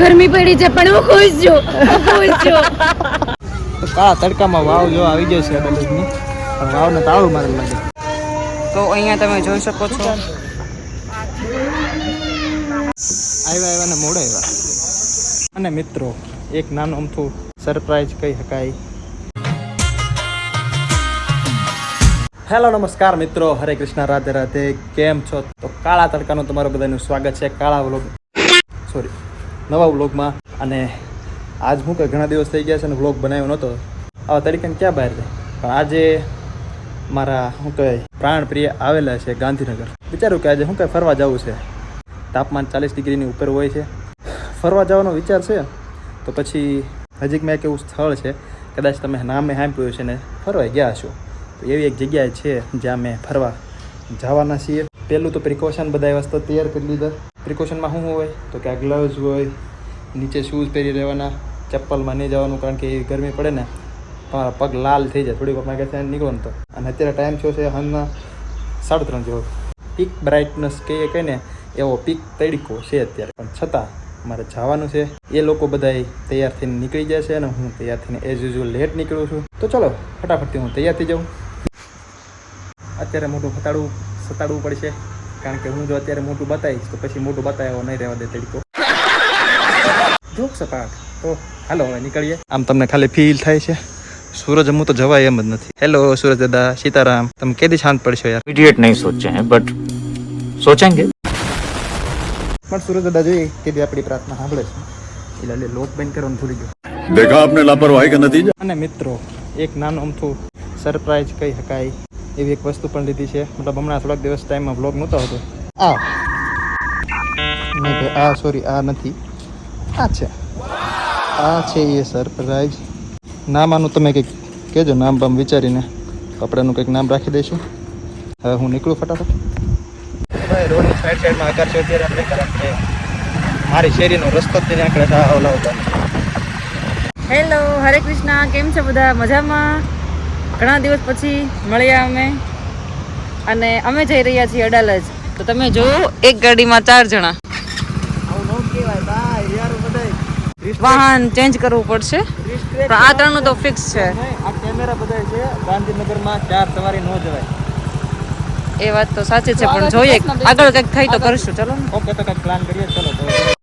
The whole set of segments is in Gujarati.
ગરમી પડી છે પણ હું ખુશ છું. ખુશ છું. તો કાળા તડકામાં વાવ જો આવી ગયો છે અડાલજની પણ વાવને તાળું મારે લાગે તો અહીંયા તમે જોઈ શકો છો. આવ્યા આવ્યા ને મોડે આવ્યા. અને મિત્રો એક નાનું અમથું સરપ્રાઈઝ કહી શકાય. હેલો નમસ્કાર મિત્રો. હરે કૃષ્ણ રાધે રાધે. કેમ છો? તો કાળા તડકાનું તમારું બધાનું સ્વાગત છે. કાળા વ્લોગ. સોરી નવા વ્લોગમાં. અને આજ હું કે ઘણા દિવસ થઈ ગયા છે અને વ્લોગ બનાવ્યો નહોતો. આવા તરીકે ક્યાં બહાર જાય? પણ આજે મારા શું કહેવાય પ્રાણપ્રિય આવેલા છે ગાંધીનગર. વિચારું કે આજે શું કહે ફરવા જવું છે. તાપમાન ચાલીસ ડિગ્રીની ઉપર હોય છે. ફરવા જવાનો વિચાર છે. તો પછી નજીકમાં એક એવું સ્થળ છે, કદાચ તમે નામે સાંભળ્યું છે ને, ફરવા ગયા છો તો એવી એક જગ્યાએ છે જ્યાં મેં ફરવા જવાના છીએ. પહેલું તો પ્રિકોશન બધા વસ્તુ તૈયાર કરી લીધા. પ્રિકોશનમાં શું હોય? તો કે આ ગ્લવ્સ હોય, નીચે શૂઝ પહેરી રહેવાના ચપ્પલમાં નહીં જવાનું કારણ કે એ ગરમી પડે ને તમારા પગ લાલ થઈ જાય. થોડીક વાર કે નીકળો ને તો. અને અત્યારે ટાઈમ થયો છે? હાલના સાડા ત્રણ જેવો. પીક બ્રાઇટનેસ કહીએ કહીએ ને, એવો પીક તડકો છે અત્યારે. પણ છતાં મારે જવાનું છે. એ લોકો બધા તૈયાર થઈને નીકળી જાય છે અને હું તૈયાર થઈને એઝ યુઝ્યુઅલ લેટ નીકળું છું. તો ચલો, ફટાફટથી હું તૈયાર થઈ જાઉં. અત્યારે મોટું ફટાડવું સતાડવું પડશે. કારણ કે હું જો અત્યારે મોટું બતાવીશ તો પછી મોટું બતાવ્યો નહીં રહેવા દે તડકો. જોક સપાટ તો હાલો હવે નીકળીએ. આમ તમને ખાલી ફીલ થાય છે. સૂરજ હું તો જવાય એમ જ નથી. હેલો સુરજ દાદા સીતારામ. તમે કેદી શાંત પડશો યાર? ઇડિયટ નહીં સોચે બટ સોચેંગે. પણ સુરજ દાદા જોઈએ કેદી આપણી પ્રાર્થના સાંભળે છે. એટલે લોક બંધ કરવાનું ભૂલી ગયો દેખા આપને લાપરવાહી કે નતીજા અને મિત્રો એક નાનો અમથું સરપ્રાઈઝ કહી શકાય. એવી એક વસ્તુ પણ લીધી છે. મતલબ હમણાં થોડાક દિવસ ટાઈમમાં બ્લોગ નહોતો હતો. આ. નહીં આ સોરી આ નથી. આ છે. આ છે એ સરપ્રાઈઝ નામ આનું તમે કંઈક કહેજો નામ બામ વિચારીને. કપડાનું કંઈક નામ રાખી દઈશું. હવે હું નીકળું ફટાફટ. ભાઈ રોડની સાઈડ સાઈડમાં આકાર છે અત્યારે આપણે કારણ કે મારી શેરીનો રસ્તો જ આંકડે ઓલા હેલો હરે કૃષ્ણ કેમ છે બધા? મજામાં? ઘણા દિવસ પછી મળ્યા અમે. અને અમે જઈ રહ્યા છીએ અડાલજ. તો તમે જોવો એક ગાડીમાં ચાર જણા. વાહન ચેન્જ કરવું પડશે. પણ આ ત્રણનું તો ફિક્સ છે. આ કેમેરા બધા છે ગાંધીનગરમાં ચાર સવારી ન જવાય. એ વાત તો સાચી છે પણ જોઈએ. આગળ કંઈક થઈ તો કરશું. ચલો ઓકે તો કંઈક પ્લાન કરીએ. ચલો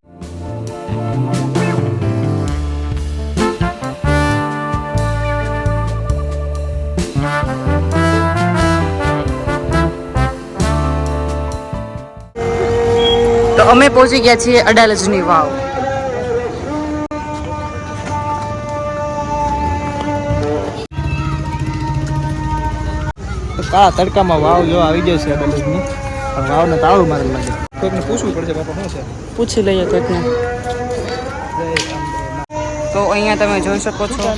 અમે પહોંચી ગયા છીએ અડાલજની વાવ. તો કાળા તડકામાં વાવ જો આવી ગયો છે અડાલજની. પણ વાવને તાળું મારે લાગે કોઈકને પૂછવું પડશે બાપા શું છે? પૂછી લઈએ કોઈકને. તો અહીંયા તમે જોઈ શકો છો.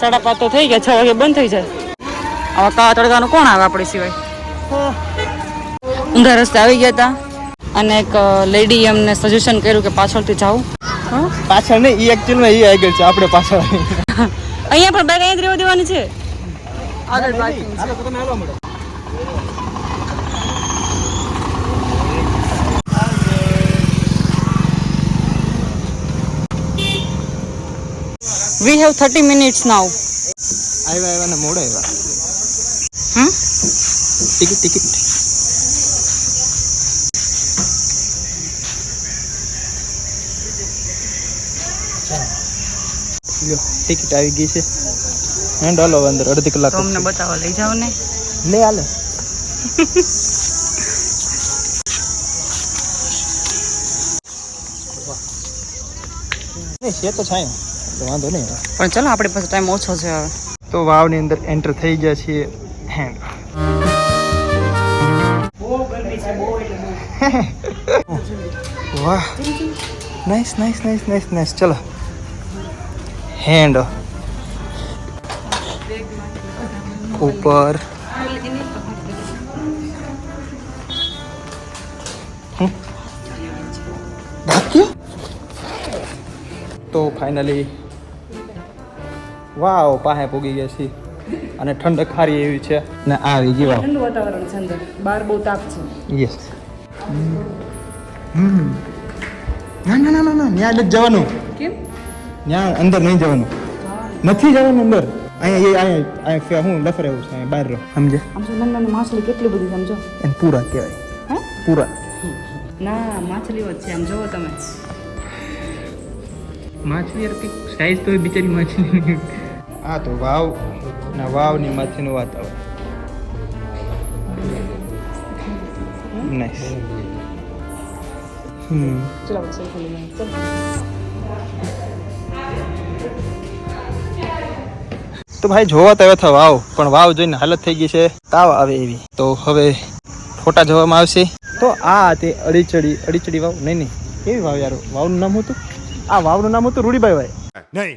સાડા પાંચ તો થઈ ગયા છ વાગે બંધ થઈ જાય. આવા કાળા તડકાનું કોણ આવે આપણી સિવાય? ઊંધા રસ્તે આવી ગયા હતા અને એક લેડી અમને સજેશન કર્યું કે પાછળથી જાઓ. પાછળ નહીં એ એકચ્યુઅલમાં એ આગળ છે આપણે પાછળ અહીંયા પણ બેગ અહીંયા જ રહેવા દેવાની છે. આગળ છે. મળો. We have 30 minutes now. આવ્યા આવ્યા ને મોડા આવ્યા હમ? ટિકિટ ટિકિટ ટિકિટ આવી ગઈ છે. હાલો હવે અંદર અડધી કલાક તમને બતાવવા લઈ જાઓ ને. લે હાલે. છે તો છાયો એટલે વાંધો નહીં. પણ ચલો આપણે પાસે ટાઈમ ઓછો છે હવે. તો વાવની અંદર એન્ટર થઈ ગયા છીએ. હેન્ડ વાહ. Nice nice nice nice nice ચલો. હેન્ડ ઉપર. તો ફાઇનલી વાવ પાસે પૂગી ગયા છીએ અને ઠંડક ખારી એવી છે. ને આવી ગઈ વાવ. ઠંડુ વાતાવરણ છે અંદર. બહાર બહુ તાપ છે. Yes hmm. ના ના ના ના ના નથી જવાનું. કેમ? ત્યાં અંદર નહીં જવાનું. નથી જવાનું અંદર. અહીંયા એ અહીંયા અહીંયા હું લફરે એવું છે અહીંયા બહાર રહો. સમજે? આમ તો નાની નાની માછલી કેટલી બધી સમજો. એને પૂરા કહેવાય. હે? પૂરા. ના માછલીઓ જ છે આમ જોવો તમે. માછલી સાઈઝ તો બિચારી માછલી આ તો વાવ. ના વાવની માથેનું વાતાવરણ. નાઈસ હમ તો ભાઈ જોવા તો થા વાવ પણ વાવ જોઈને હાલત થઈ ગઈ છે. તાવ આવે એવી. તો હવે ફોટા જોવામાં આવશે. તો આ તે અડીચડી અડીચડી વાવ. નહીં નહીં. કેવી વાવ યાર? વાવનું નામ હતું? આ વાવનું નામ હતું રૂડીભાઈ ભાઈ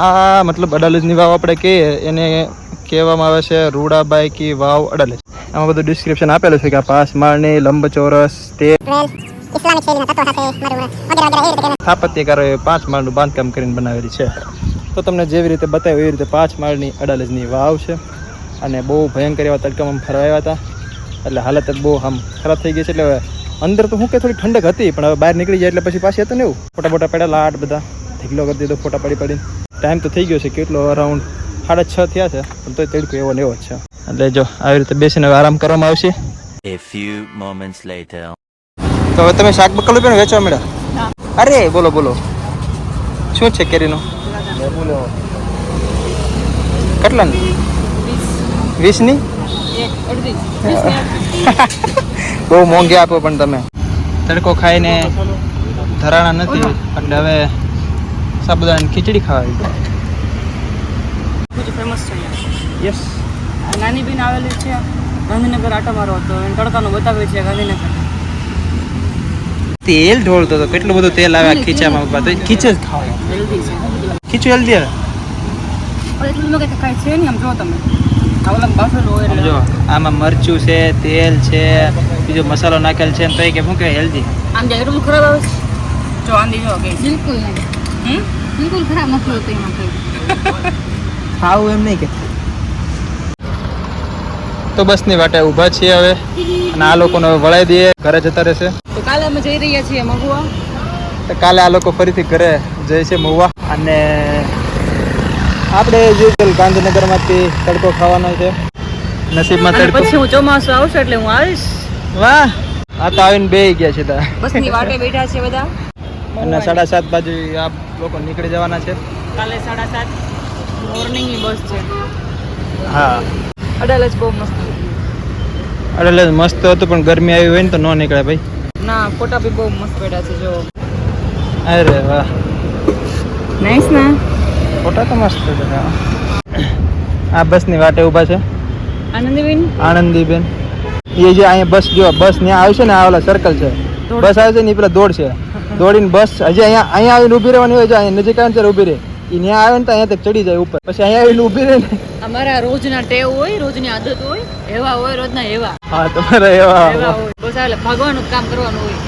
આ મતલબ અડાલજની વાવ આપણે કહીએ એને કહેવામાં આવે છે રૂડાબાઈ કી વાવ અડાલજ. આમાં બધું ડિસ્ક્રિપ્શન આપેલું છે કે આ પાંચ માળની લંબચોરસ તે સ્થાપત્યકારોએ પાંચ માળનું બાંધકામ કરીને બનાવેલી છે. તો તમને જેવી રીતે બતાવ્યું એવી રીતે પાંચ માળની અડાલજની વાવ છે. અને બહુ ભયંકર એવા તડકામાં ફરવાયા હતા. એટલે હાલત જ બહુ આમ ખરાબ થઈ ગઈ છે. એટલે હવે અંદર તો હું કે થોડી ઠંડક હતી પણ હવે બહાર નીકળી જાય એટલે પછી પાછી હતું ને એવું. ફોટા બોટા પડેલા આઠ બધા. ઢીકલો કરી દીધો ફોટા પડી પડીને. ટાઈમ તો થઈ ગયો છે કેટલો અરાઉન્ડ સાડા છ થયા છે. પણ તોય તડકો એવો ને એવો જ છે. એટલે જો આવી રીતે બેસીને હવે આરામ કરવામાં આવશે. A few moments later. તો હવે તમે શાક બકલો પણ વેચવા મળ્યા અરે બોલો બોલો. શું છે કેરીનું? કેટલાની? વીસની? બહુ મોંઘી આપો પણ તમે. તડકો ખાઈને ધરાણા નથી એટલે હવે સાબુદાણાની ખીચડી ખાવાની. ફેમસ છે યસ નાની બેન આવેલી છે ગાંધીનગર આટો મારો હતો એને તડકાનું બતાવે છે ગાંધીનગર. તેલ ઢોળતો હતો. કેટલું બધું તેલ આવે ખીચામાં ઊભા તો ખીચ જ ખાવા ખીચું હેલ્ધી આવે. જો તમે. આ હોય આમ એટલે જો આમાં મરચું છે તેલ છે બીજો મસાલો નાખેલ છે તો એ કે શું હેલ્ધી આમ એટલું ખરાબ આવે છે. જો આંધી જો ગઈ બિલકુલ નહીં. હમ? બિલકુલ ખરાબ નથી હોતું એમાં કંઈ. ખાવું એમ નહીં કે. તો બસની વાટે ઊભા છીએ હવે અને આ લોકોને હવે વળાઈ દઈએ ઘરે જતા રહેશે. તો કાલે અમે જઈ રહ્યા છીએ મગુવા તો કાલે આ લોકો ફરીથી ઘરે જઈ છે મહુવા. અને આપણે યુઝ્યુઅલ ગાંધીનગરમાંથી તડકો ખાવાનો છે. નસીબમાં તડકો. પછી હું ચોમાસું આવશે એટલે હું આવીશ. વાહ! આ તો આવીને બે ગયા છે તા બસની વાટે બેઠા છે બધા. અને સાડા સાત બાજુ આ લોકો નીકળી જવાના છે. કાલે સાડા સાત મોર્નિંગની બસ છે. હા. અડાલ જ બહુ મસ્ત. એટલે મસ્ત હતું પણ ગરમી આવી હોય ને તો ન નીકળે ભાઈ. ના ફોટા બી બહુ મસ્ત પડ્યા છે જો અરે વાહ. નાઈસ ના? ફોટા તો મસ્ત છે આ બસની વાટે ઊભા છે. આનંદીબેન? આનંદીબેન. એ જે અહીંયા બસ જો બસ ત્યાં આવશે ને આ ઓલા સર્કલ છે. બસ આવે છે ને એ પેલા દોડ છે. દોડીને બસ હજી અહીંયા અહીંયા આવીને ઊભી રહેવાની હોય છે અહીંયા નજીક આવે ને ત્યારે ઊભી રહે. ત્યાં આવે ને તો અહીંયા તક ચડી જાય ઉપર. પછી અહીંયા આવીને ઊભી રહે ને અમારા રોજના ટેવ હોય રોજની આદત હોય એવા હોય રોજના એવા. હા તમારા એવા એવા હોય. બસ એટલે ભગવાનનું કામ કરવાનું હોય.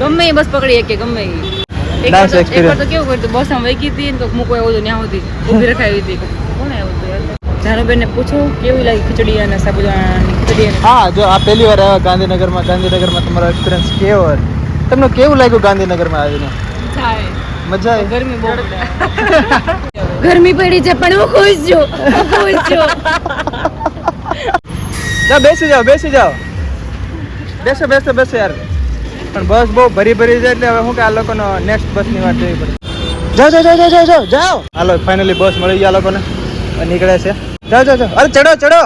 ગમે એ બસ પકડી કે ગમે એ એક તો- કેવું બસ આમ વૈકી હતી ને હતું ઊભી રખાવી હતી. કોણ આવ્યું હતું જાનુબેન ને પૂછો કેવી લાગી ખીચડી અને સાબુદાણાની ખીચડી હા જો આ પહેલી વાર આવ્યા ગાંધીનગરમાં. ગાંધીનગરમાં તમારો એક્સપિરિયન્સ કેવો તમને કેવું લાગ્યું ગાંધીનગરમાં આવીને? ચાય મજા આવી. ગરમી બહુ ગરમી પડી છે પણ હું ખુશ છું. ખુશ છું. જાઓ બેસી જાઓ બેસી જાઓ. બેસો બેસો બેસો યાર. પણ બસ બહુ ભરી ભરી છે એટલે હવે શું કે આ લોકોનો નેક્સ્ટ બસની વાત જોવી પડે. જાઓ જાઓ જાઓ જાઓ જાઓ જાઓ. હાલો ફાઇનલી બસ મળી ગઈ આ લોકોને. નીકળે છે. જાઓ જાઓ જાઓ. અરે ચડો ચડો.